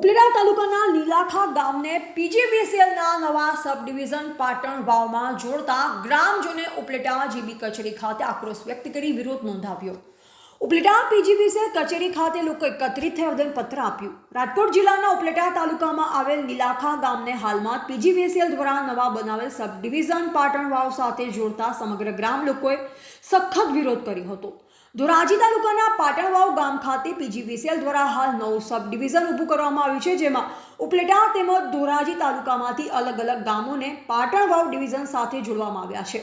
ઉપલેટા તાલુકાના લીલાખા ગામને પીજીવીસીએલના નવા સબ ડિવિઝન પાટણ વાવમાં જોડતા ગ્રામજોને ઉપલેટા જીબી કચેરી ખાતે આક્રોશ વ્યક્ત કરી વિરોધ નોંધાવ્યો. ઉપલેટા પીજીવીસીએલ કચેરી ખાતે લોકો એકત્રિત થઈ આવેદનપત્ર આપ્યું. રાજકોટ જિલ્લાના ઉપલેટા તાલુકામાં આવેલ લીલાખા ગામને હાલમાં પીજીવીસીએલ દ્વારા નવા બનાવેલ સબ ડિવિઝન પાટણ વાવ સાથે જોડતા સમગ્ર ગ્રામ લોકોએ સખત વિરોધ કર્યો હતો. ધોરાજી તાલુકાના પાટણવાવ ગામ ખાતે પીજીવીસીએલ દ્વારા હાલ નવું સબ ડિવિઝન ઊભું કરવામાં આવ્યું છે, જેમાં ઉપલેટા તેમજ ધોરાજી તાલુકામાંથી અલગ અલગ ગામોને પાટણવાવ ડિવિઝન સાથે જોડવામાં આવ્યા છે.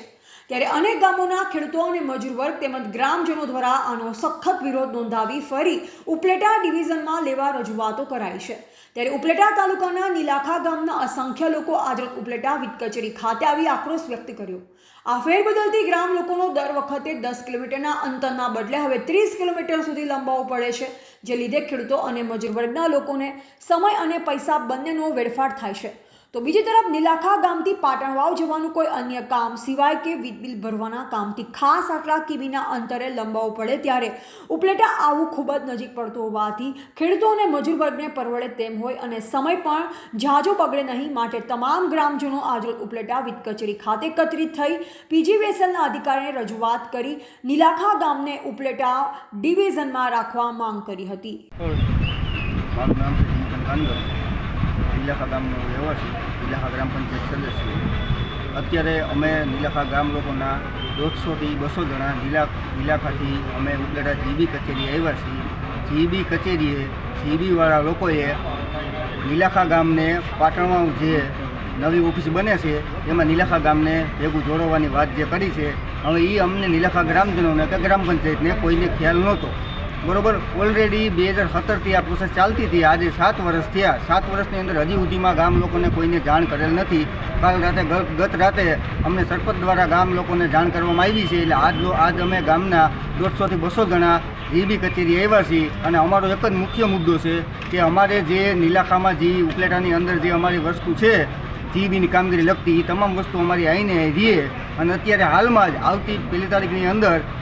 ત્યારે અનેક ગામોના ખેડૂતો અને મજૂર વર્ગ તેમજ ગ્રામજનો દ્વારા આનો સખત વિરોધ નોંધાવી ફરી ઉપલેટા ડિવિઝનમાં લેવા રજૂઆતો કરાઈ છે. ત્યારે ઉપલેટા તાલુકાના નીલાખા ગામના અસંખ્ય લોકો આજરોજ ઉપલેટા વિત કચેરી ખાતે આવી આક્રોશ વ્યક્ત કર્યો. આ ફેરબદલથી ગ્રામ લોકોનો દર વખતે દસ કિલોમીટરના અંતરના બદલે હવે ત્રીસ કિલોમીટર સુધી લંબાવવું પડે છે, જે લીધે ખેડૂતો અને મજૂર વર્ગના લોકોને સમય અને પૈસા બંનેનો વેડફાટ થાય છે. તો બીજી તરફ નીલાખા ગામથી પાટણવાવ જવાનું કોઈ અન્ય કામ સિવાય કે વીજ બિલ ભરવાના કામથી ખાસ આટલા કિમીના અંતરે લંબાવવું પડે ત્યારે ઉપલેટા આવું ખૂબ જ નજીક પડતું હોવાથી ખેડૂતો અને મજૂર વર્ગને પરવડે તેમ હોય અને સમય પણ ઝાઝો બગડે નહીં. માટે તમામ ગ્રામજનો આજરોજ ઉપલેટા વીજ કચેરી ખાતે એકત્રિત થઈ પીજી વેસલના અધિકારીને રજૂઆત કરી નીલાખા ગામને ઉપલેટા ડિવિઝનમાં રાખવા માંગ કરી હતી. મારું નામ છે નીલાખા ગામનો રહેવાસી, નીલાખા ગ્રામ પંચાયત સદસ્ય. અત્યારે અમે નીલાખા ગામ લોકોના દોઢસોથી બસો જણા નીલા, નીલાખાથી અમે ઉપલેટા જીબી કચેરી આવ્યા છીએ. જીબી કચેરીએ જીબીવાળા લોકોએ નીલાખા ગામને પાટણમાં જે નવી ઓફિસ બને છે, એમાં નીલાખા ગામને ભેગું જોડવાની વાત જે કરી છે, હવે એ અમને નીલાખા ગ્રામજનોને કે ગ્રામ પંચાયતને કોઈને ખ્યાલ નહોતો. બરોબર ઓલરેડી બે હજાર સત્તરથી આ પ્રોસેસ ચાલતી હતી. આજે સાત વર્ષ થયા. સાત વર્ષની અંદર હજી સુધીમાં ગામ લોકોને કોઈને જાણ કરેલ નથી. કાલ રાતે ગત રાતે અમને સરપંચ દ્વારા ગામ લોકોને જાણ કરવામાં આવી છે. એટલે આજ આજ અમે ગામના દોઢસોથી બસો જણા જીબી કચેરી આવ્યા છીએ. અને અમારો એક જ મુખ્ય મુદ્દો છે કે અમારે જે નીલાખામાં જે ઉપલેટાની અંદર જે અમારી વસ્તુ છે જીબીની કામગીરી લગતી, એ તમામ વસ્તુ અમારી આવીને રહીએ અને અત્યારે હાલમાં જ, આવતી પહેલી તારીખની અંદર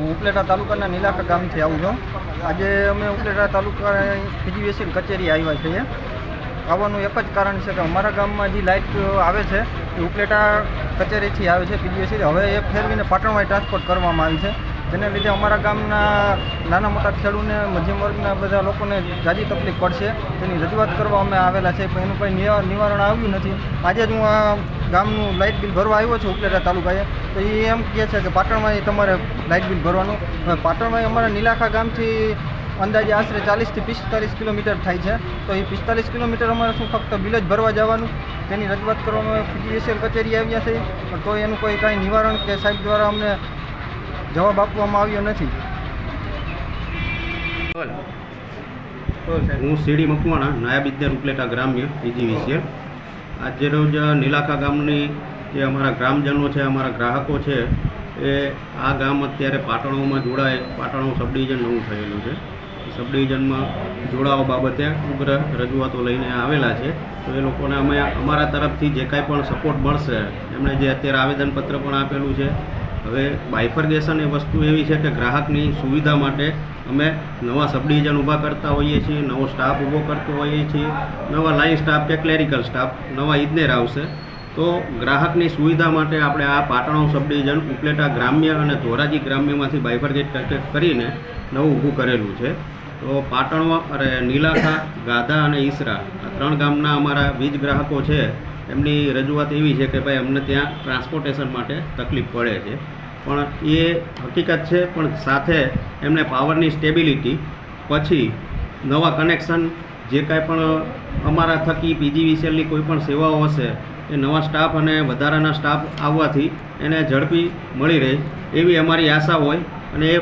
હું ઉપલેટા તાલુકાના નીલાકા ગામથી આવું છું. આજે અમે ઉપલેટા તાલુકા પીજીવીએસસી કચેરી આવ્યા છીએ. આવવાનું એક જ કારણ છે કે અમારા ગામમાં જે લાઇટ આવે છે, એ ઉપલેટા કચેરીથી આવે છે પીજીવીએસસી હવે એ ફેરવીને પાટણમાં ટ્રાન્સપોર્ટ કરવામાં આવી છે. જેને લીધે અમારા ગામના નાના મોટા ખેડૂતને મધ્યમ વર્ગના બધા લોકોને જાજી તકલીફ પડશે. તેની રજૂઆત કરવા અમે આવેલા છે, પણ એનું કંઈ નિવારણ આવ્યું નથી. આજે જ હું આ ગામનું લાઇટ બિલ ભરવા આવ્યો છું, ઉપલેટા તાલુકાએ. તો એ એમ કહે છે કે પાટણમાં તમારે લાઇટ બિલ ભરવાનું. પાટણમાં અમારા નીલાખા ગામથી અંદાજે આશરે ચાલીસથી પિસ્તાલીસ કિલોમીટર થાય છે. તો એ પિસ્તાલીસ કિલોમીટર અમારે શું ફક્ત બિલ જ ભરવા જવાનું? તેની રજૂઆત કરવામાં પીજીવીસીએલ કચેરી આવ્યા છે. તો એનું કોઈ કાંઈ નિવારણ કે સાહેબ દ્વારા અમને જવાબ આપવામાં આવ્યો નથી. હું સીડી મકવાણા નાયબ ઇજનેર ઉપલેટા ગ્રામ્ય પીજીવીસીએ આજે રોજ નીલાખા ગામની જે અમારા ગ્રામજનો છે અમારા ગ્રાહકો છે એ આ ગામ અત્યારે પાટણોમાં જોડાય પાટણો સબ ડિવિઝન નવું થયેલું છે. સબ ડિવિઝનમાં જોડાવા બાબતે ઉગ્ર રજૂઆતો લઈને આવેલા છે. તો એ લોકોને અમે અમારા તરફથી જે કાંઈ પણ સપોર્ટ મળશે એમણે જે અત્યારે આવેદનપત્ર પણ આપેલું છે હવે બાયફર્ગેશન એ વસ્તુ એવી છે કે ગ્રાહકની સુવિધા માટે અમે નવા સબ ડિવિઝન ઊભા કરતા હોઈએ છીએ, નવો સ્ટાફ ઊભો કરતો હોઈએ છીએ, નવા લાઇન સ્ટાફ કે ક્લેરિકલ સ્ટાફ, નવા ઇજનેર આવશે. તો ગ્રાહકની સુવિધા માટે આપણે આ પાટણો સબ ડિવિઝન ઉપલેટા ગ્રામ્ય અને ધોરાજી ગ્રામ્યમાંથી બાયફર્ગેટ કરીને નવું ઊભું કરેલું છે. તો પાટણમાં અરે નીલાખા, ગાધા અને ઈસરા આ ત્રણ ગામના અમારા વીજ ગ્રાહકો છે. એમની રજૂઆત એવી છે કે ભાઈ અમને ત્યાં ટ્રાન્સપોર્ટેશન માટે તકલીફ પડે છે. પણ એ હકીકત છે, પણ સાથે એમને પાવરની સ્ટેબિલિટી પછી નવા કનેક્શન જે કાંઈ પણ અમારા થકી પીજીવીસીએલની કોઈ પણ સેવાઓ હશે, એ નવા સ્ટાફ અને વધારાના સ્ટાફ આવવાથી એને ઝડપી મળી રહે, એવી અમારી આશા હોય. અને એ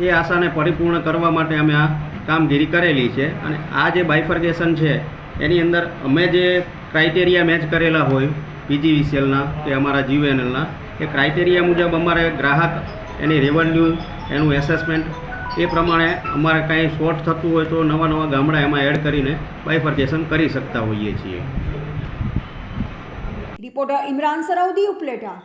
એ આશાને પરિપૂર્ણ કરવા માટે અમે આ કામગીરી કરેલી છે. અને આ જે બાયફર્ગેશન છે, એની અંદર અમે જે ક્રાઇટેરિયા મેચ કરેલા હોય, પીજીવીસીએલના કે અમારા જીવીએનએલના એ ક્રાઇટેરિયા મુજબ અમારે ગ્રાહક, એની રેવન્યુ એનું એસેસમેન્ટ એ પ્રમાણે અમારે કાંઈ શોર્ટ થતું હોય તો નવા નવા ગામડા એમાં એડ કરીને બાયફર્ગેશન કરી શકતા હોઈએ છીએ. રિપોર્ટર ઇમરાન સરાઉદી ઉપલેટા.